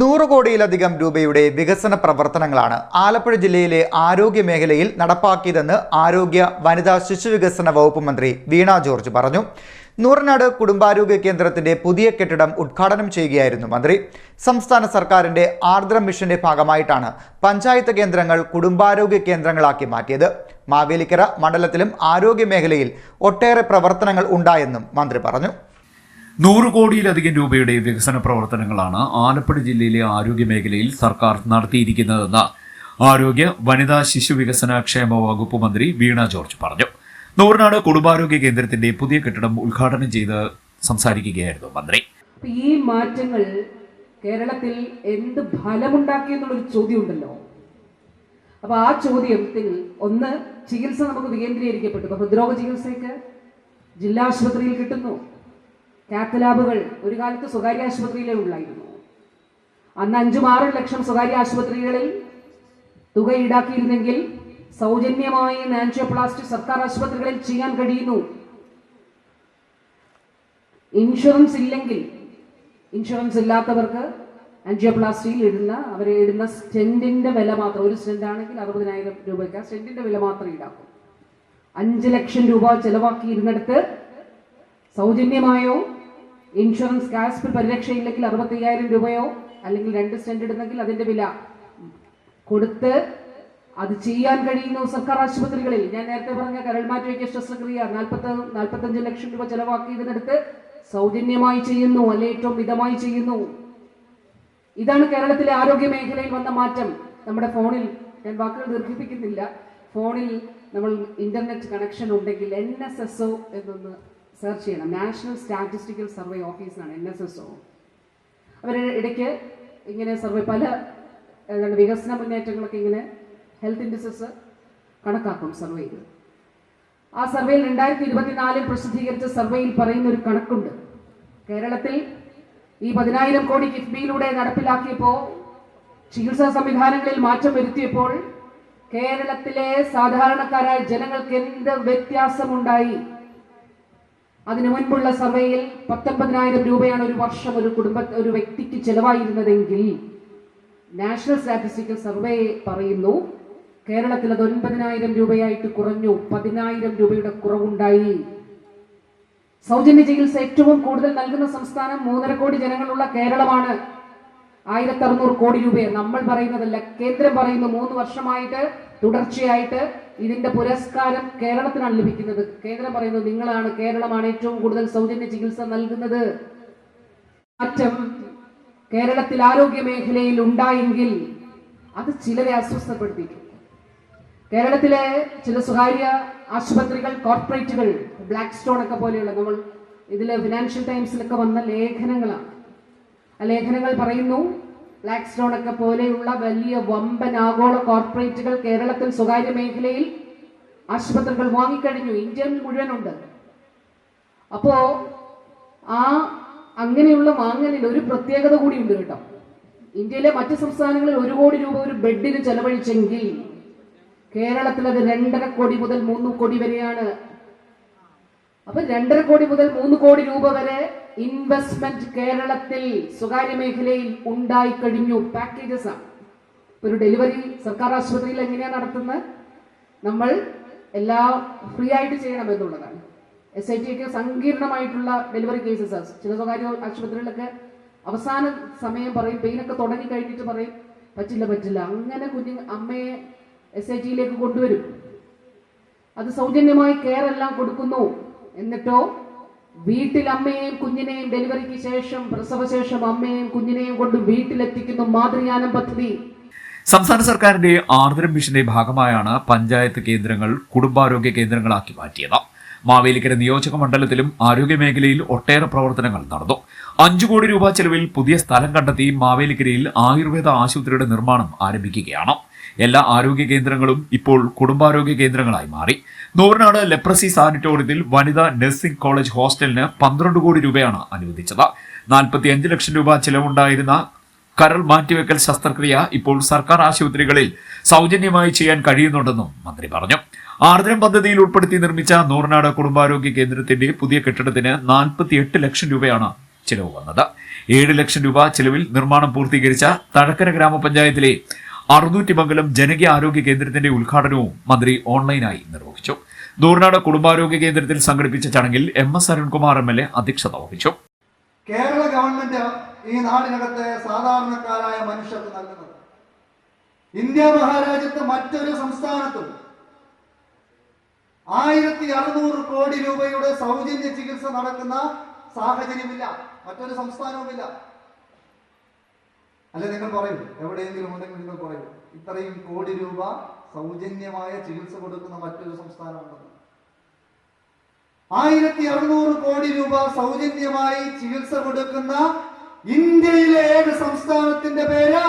നൂറ് കോടിയിലധികം രൂപയുടെ വികസന പ്രവർത്തനങ്ങളാണ് ആലപ്പുഴ ജില്ലയിലെ ആരോഗ്യ മേഖലയിൽ നടപ്പാക്കിയതെന്ന് ആരോഗ്യ വനിതാ ശിശു വികസന വകുപ്പ് മന്ത്രി വീണ ജോർജ് പറഞ്ഞു. നൂറനാട് കുടുംബാരോഗ്യ കേന്ദ്രത്തിന്റെ പുതിയ കെട്ടിടം ഉദ്ഘാടനം ചെയ്യുകയായിരുന്നു മന്ത്രി. സംസ്ഥാന സർക്കാരിന്റെ ആർദ്ര മിഷന്റെ ഭാഗമായിട്ടാണ് പഞ്ചായത്ത് കേന്ദ്രങ്ങൾ കുടുംബാരോഗ്യ കേന്ദ്രങ്ങളാക്കി മാറ്റിയത്. മാവേലിക്കര മണ്ഡലത്തിലും ആരോഗ്യ മേഖലയിൽ ഒട്ടേറെ പ്രവർത്തനങ്ങൾ ഉണ്ടായെന്നും മന്ത്രി പറഞ്ഞു. നൂറ് കോടിയിലധികം രൂപയുടെ വികസന പ്രവർത്തനങ്ങളാണ് ആലപ്പുഴ ജില്ലയിലെ ആരോഗ്യ മേഖലയിൽ സർക്കാർ നടത്തിയിരിക്കുന്നതെന്ന് ആരോഗ്യ വനിതാ ശിശു വികസന ക്ഷേമ വകുപ്പ് മന്ത്രി വീണ ജോർജ് പറഞ്ഞു. നൂറിനാട് കുടുംബാരോഗ്യ കേന്ദ്രത്തിന്റെ പുതിയ കെട്ടിടം ഉദ്ഘാടനം ചെയ്ത് സംസാരിക്കുകയായിരുന്നു മന്ത്രി. ഈ മാറ്റങ്ങൾ കേരളത്തിൽ എന്ത് ഫലമുണ്ടാക്കി എന്നുള്ളൊരു ചോദ്യം ഉണ്ടല്ലോ അപ്പൊ ആ ചോദ്യത്തിൽ ഒന്ന് ചികിത്സ നമുക്ക് വികേന്ദ്രീകരിക്കപ്പെട്ടു. ഹൃദ്രോഗ ചികിത്സയ്ക്ക് ജില്ലാ ആശുപത്രിയിൽ കിട്ടുന്നു. കാത്ത് ലാബുകൾ ഒരു കാലത്ത് സ്വകാര്യ ആശുപത്രിയിലേ ഉള്ളായിരുന്നു. അന്ന് അഞ്ചും ആറും ലക്ഷം സ്വകാര്യ ആശുപത്രികളിൽ തുക ഈടാക്കിയിരുന്നെങ്കിൽ സൗജന്യമായി നാൻഷ്യോപ്ലാസ്റ്റി സർക്കാർ ആശുപത്രികളിൽ ചെയ്യാൻ കഴിയുന്നു. ഇൻഷുറൻസ് ഇല്ലെങ്കിൽ ഇൻഷുറൻസ് ഇല്ലാത്തവർക്ക് ആൻജിയോപ്ലാസ്റ്റിയിൽ ഇടുന്ന അവരെ ഇടുന്ന സ്റ്റെന്റിന്റെ വില മാത്രം ഒരു സ്റ്റെന്റ് ആണെങ്കിൽ അറുപതിനായിരം രൂപയ്ക്ക് ആ വില മാത്രം ഈടാക്കും. അഞ്ച് ലക്ഷം രൂപ ചെലവാക്കി ഇരുന്നിടത്ത് സൗജന്യമായോ? ഇൻഷുറൻസ് കാസ്പിൽ പരിരക്ഷയില്ലെങ്കിൽ അറുപത്തയ്യായിരം രൂപയോ? അല്ലെങ്കിൽ രണ്ട് സ്റ്റെൻഡ് ഇടുന്നെങ്കിൽ അതിന്റെ വില കൊടുത്ത് അത് ചെയ്യാൻ കഴിയുന്ന സർക്കാർ ആശുപത്രികളിൽ. ഞാൻ നേരത്തെ പറഞ്ഞ കരൾമാറ്റ ശസ്ത്രക്രിയ നാൽപ്പത്തി നാൽപ്പത്തഞ്ച് ലക്ഷം രൂപ ചെലവാക്കിയതിനടുത്ത് സൗജന്യമായി ചെയ്യുന്നു അല്ലെ ഏറ്റവും മിതമായി ചെയ്യുന്നു. ഇതാണ് കേരളത്തിലെ ആരോഗ്യ മേഖലയിൽ വന്ന മാറ്റം. നമ്മുടെ ഫോണിൽ ഞാൻ വാക്കുകൾ ദീർഘിപ്പിക്കുന്നില്ല. ഫോണിൽ നമ്മൾ ഇന്റർനെറ്റ് കണക്ഷൻ ഉണ്ടെങ്കിൽ എൻ എസ് എസ് ഒ എന്നൊന്ന് സെർച്ച് ചെയ്യണം. നാഷണൽ സ്റ്റാറ്റിസ്റ്റിക്കൽ സർവേ ഓഫീസാണ് എൻ എസ് എസ് ഒ അവർ ഇടയ്ക്ക് ഇങ്ങനെ സർവേ പല വികസന മുന്നേറ്റങ്ങളൊക്കെ ഇങ്ങനെ ഹെൽത്ത് ഇൻഡിസസ് കണക്കാക്കും സർവേയിൽ ആ സർവേയിൽ രണ്ടായിരത്തി ഇരുപത്തിനാലിൽ പ്രസിദ്ധീകരിച്ച സർവേയിൽ പറയുന്ന ഒരു കണക്കുണ്ട്. കേരളത്തിൽ ഈ പതിനായിരം കോടി കിഫ്ബിയിലൂടെ നടപ്പിലാക്കിയപ്പോൾ ചികിത്സാ സംവിധാനങ്ങളിൽ മാറ്റം വരുത്തിയപ്പോൾ കേരളത്തിലെ സാധാരണക്കാരായ ജനങ്ങൾക്ക് എന്ത് വ്യത്യാസമുണ്ടായി? അതിനു മുൻപുള്ള സമയയിൽ പത്തൊമ്പതിനായിരം രൂപയാണ് ഒരു വർഷം ഒരു കുടുംബ ഒരു വ്യക്തിക്ക് ചെലവായിരുന്നതെങ്കിൽ നാഷണൽ സ്റ്റാറ്റിസ്റ്റിക്കൽ സർവേ പറയുന്നു കേരളത്തിൽ അത് ഒൻപതിനായിരം രൂപയായിട്ട് കുറഞ്ഞു പതിനായിരം രൂപയുടെ കുറവുണ്ടായി. സൗജന്യ ചികിത്സ ഏറ്റവും കൂടുതൽ നൽകുന്ന സംസ്ഥാനം മൂന്നര കോടി ജനങ്ങളുള്ള കേരളമാണ്. ആയിരത്തി അറുന്നൂറ് കോടി രൂപയെ നമ്മൾ പറയുന്നതല്ല കേന്ദ്രം പറയുന്നു മൂന്ന് വർഷമായിട്ട് തുടർച്ചയായിട്ട് ഇതിന്റെ പുരസ്കാരം കേരളത്തിനാണ് ലഭിക്കുന്നത്. കേന്ദ്രം പറയുന്നത് നിങ്ങളാണ്. കേരളമാണ് ഏറ്റവും കൂടുതൽ സൗജന്യ ചികിത്സ നൽകുന്നത്. മാറ്റം കേരളത്തിൽ ആരോഗ്യ മേഖലയിൽ ഉണ്ടായെങ്കിൽ അത് ചിലരെ അസ്വസ്ഥപ്പെടുത്തിയിട്ടുണ്ട്. കേരളത്തിലെ ചില സ്വകാര്യ ആശുപത്രികൾ കോർപ്പറേറ്റുകൾ ബ്ലാക്ക് സ്റ്റോൺ ഒക്കെ പോലെയുള്ള നമ്മൾ ഇതിലെ ഫിനാൻഷ്യൽ ടൈംസിലൊക്കെ വന്ന ലേഖനങ്ങളാണ്. ആ ലേഖനങ്ങൾ പറയുന്നു ബ്ലാക്ക് സ്റ്റോൺ ഒക്കെ പോലെയുള്ള വലിയ വമ്പൻ ആഗോള കോർപ്പറേറ്റുകൾ കേരളത്തിൽ സ്വകാര്യ മേഖലയിൽ ആശുപത്രികൾ വാങ്ങിക്കഴിഞ്ഞു. ഇന്ത്യയിൽ മുഴുവനുണ്ട്. അപ്പോ ആ അങ്ങനെയുള്ള വാങ്ങലിൽ ഒരു പ്രത്യേകത കൂടി ഉണ്ട് കേട്ടോ. ഇന്ത്യയിലെ മറ്റ് സംസ്ഥാനങ്ങളിൽ ഒരു കോടി രൂപ ഒരു ബെഡിന് ചെലവഴിച്ചെങ്കിൽ കേരളത്തിൽ അത് രണ്ടര കോടി മുതൽ മൂന്ന് കോടി വരെയാണ്. അപ്പൊ രണ്ടര കോടി മുതൽ മൂന്ന് കോടി രൂപ വരെ ഇൻവെസ്റ്റ്മെന്റ് കേരളത്തിൽ സ്വകാര്യ മേഖലയിൽ ഉണ്ടായി കഴിഞ്ഞു. പാക്കേജസ് ആണ്. ഒരു ഡെലിവറി സർക്കാർ ആശുപത്രിയിൽ എങ്ങനെയാണ് നടത്തുന്നത്? നമ്മൾ എല്ലാം ഫ്രീ ആയിട്ട് ചെയ്യണം എന്നുള്ളതാണ്. എസ് ഐ ടി ഒക്കെ സങ്കീർണമായിട്ടുള്ള ഡെലിവറി കേസസ് ചില സ്വകാര്യ ആശുപത്രികളിലൊക്കെ അവസാന സമയം പറയും പെയിനൊക്കെ തുടങ്ങി കഴിഞ്ഞിട്ട് പറയും പറ്റില്ല പറ്റില്ല. അങ്ങനെ കുഞ്ഞു അമ്മയെ എസ് ഐ ടിയിലേക്ക് കൊണ്ടുവരും. അത് സൗജന്യമായി കെയർ എല്ലാം കൊടുക്കുന്നു. എന്നിട്ടോ വീട്ടിൽ അമ്മയെയും കുഞ്ഞിനെയും ഡെലിവറിക്ക് ശേഷം പ്രസവശേഷം അമ്മയെയും കുഞ്ഞിനെയും കൊണ്ട് വീട്ടിലെത്തിക്കുന്ന മാതൃയാനം പദ്ധതി. സംസ്ഥാന സർക്കാരിന്റെ ആർദ്രം മിഷന്റെ ഭാഗമായാണ് പഞ്ചായത്ത് കേന്ദ്രങ്ങൾ കുടുംബാരോഗ്യ കേന്ദ്രങ്ങളാക്കി മാറ്റിയത്. മാവേലിക്കര നിയോജക മണ്ഡലത്തിലും ആരോഗ്യ മേഖലയിൽ ഒട്ടേറെ പ്രവർത്തനങ്ങൾ നടന്നു. അഞ്ചു കോടി രൂപ ചെലവിൽ പുതിയ സ്ഥലം കണ്ടെത്തി മാവേലിക്കരയിൽ ആയുർവേദ ആശുപത്രിയുടെ നിർമ്മാണം ആരംഭിക്കുകയാണ്. എല്ലാ ആരോഗ്യ കേന്ദ്രങ്ങളും ഇപ്പോൾ കുടുംബാരോഗ്യ കേന്ദ്രങ്ങളായി മാറി. നൂറിനാട് ലെപ്രസി സാനിറ്റോറിയത്തിൽ വനിതാ നഴ്സിംഗ് കോളേജ് ഹോസ്റ്റലിന് പന്ത്രണ്ട് കോടി രൂപയാണ് അനുവദിച്ചത്. നാൽപ്പത്തി അഞ്ച് ലക്ഷം രൂപ ചെലവുണ്ടായിരുന്ന കരൾ മാറ്റിവെക്കൽ ശസ്ത്രക്രിയ ഇപ്പോൾ സർക്കാർ ആശുപത്രികളിൽ സൗജന്യമായി ചെയ്യാൻ കഴിയുന്നുണ്ടെന്നും മന്ത്രി പറഞ്ഞു. ആർദ്രം പദ്ധതിയിൽ ഉൾപ്പെടുത്തി നിർമ്മിച്ച നൂറിനാട് കുടുംബാരോഗ്യ കേന്ദ്രത്തിന്റെ പുതിയ കെട്ടിടത്തിന് നാൽപ്പത്തിയെട്ട് ലക്ഷം രൂപയാണ് ചിലവ് വന്നത്. ഏഴ് ലക്ഷം രൂപ ചിലവിൽ നിർമ്മാണം പൂർത്തീകരിച്ച തഴക്കര ഗ്രാമപഞ്ചായത്തിലെ അറുന്നൂറ്റിമംഗലം ജനകീയ ആരോഗ്യ കേന്ദ്രത്തിന്റെ ഉദ്ഘാടനവും മന്ത്രി ഓൺലൈനായി നിർവഹിച്ചു. ദൂർനാട് കുടുംബാരോഗ്യ കേന്ദ്രത്തിൽ സംഘടിപ്പിച്ച ചടങ്ങിൽ M S Arunkumar M L A അധ്യക്ഷത വഹിച്ചു. കേരള ഗവൺമെന്റ് ഈ നാടിനകത്തെ സാധാരണക്കാരായ മനുഷ്യർക്ക് നൽകുന്നത് ഇന്ത്യ മഹാരാജ്യത്ത് മറ്റൊരു സംസ്ഥാനത്തും ആയിരത്തി അറുന്നൂറ് കോടി രൂപയുടെ സൗജന്യ ചികിത്സ നടക്കുന്ന സാഹചര്യമില്ല. മറ്റൊരു സംസ്ഥാനവുമില്ല. അല്ലെ നിങ്ങൾ പറയൂ. എവിടെയെങ്കിലും ഉണ്ടെങ്കിൽ നിങ്ങൾ പറയൂ. ഇത്രയും കോടി രൂപ സൗജന്യമായ ചികിത്സ കൊടുക്കുന്ന മറ്റൊരു സംസ്ഥാനമുണ്ടെന്ന്. ആയിരത്തി അറുന്നൂറ് കോടി രൂപ സൗജന്യമായി ചികിത്സ കൊടുക്കുന്ന ഇന്ത്യയിലെ ഏത് സംസ്ഥാനത്തിന്റെ പേര്?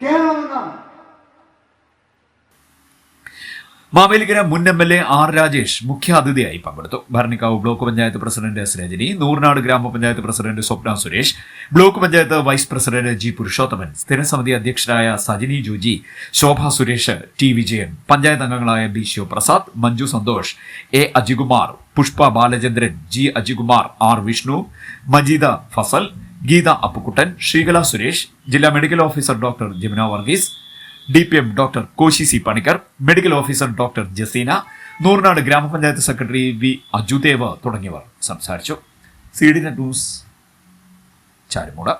കേരളം എന്നാണ്. മാവേലിക്കര മുൻ M L A R Rajesh മുഖ്യാതിഥിയായി പങ്കെടുത്തു. Bharanikkavu block panchayat president S Rajani Nooranad ഗ്രാമപഞ്ചായത്ത് president Swapna Suresh block panchayat vice president G Purushothaman സ്ഥിരസമിതി അധ്യക്ഷരായ സജിനി ജോജി ശോഭ സുരേഷ് ടി വിജയൻ പഞ്ചായത്ത് അംഗങ്ങളായ B Sivaprasad Manju Santhosh A Ajikumar Pushpa Balachandran G Ajikumar R Vishnu Majeeda Fazal Geetha Appukuttan Sreekala Suresh ജില്ലാ medical officer doctor Jamuna Varghese D P M doctor Koshy C Panicker medical officer doctor Jaseena Nooranad ഗ്രാമപഞ്ചായത്ത് secretary V Ajudev തുടങ്ങിയവർ സംസാരിച്ചു. C D net news Charummood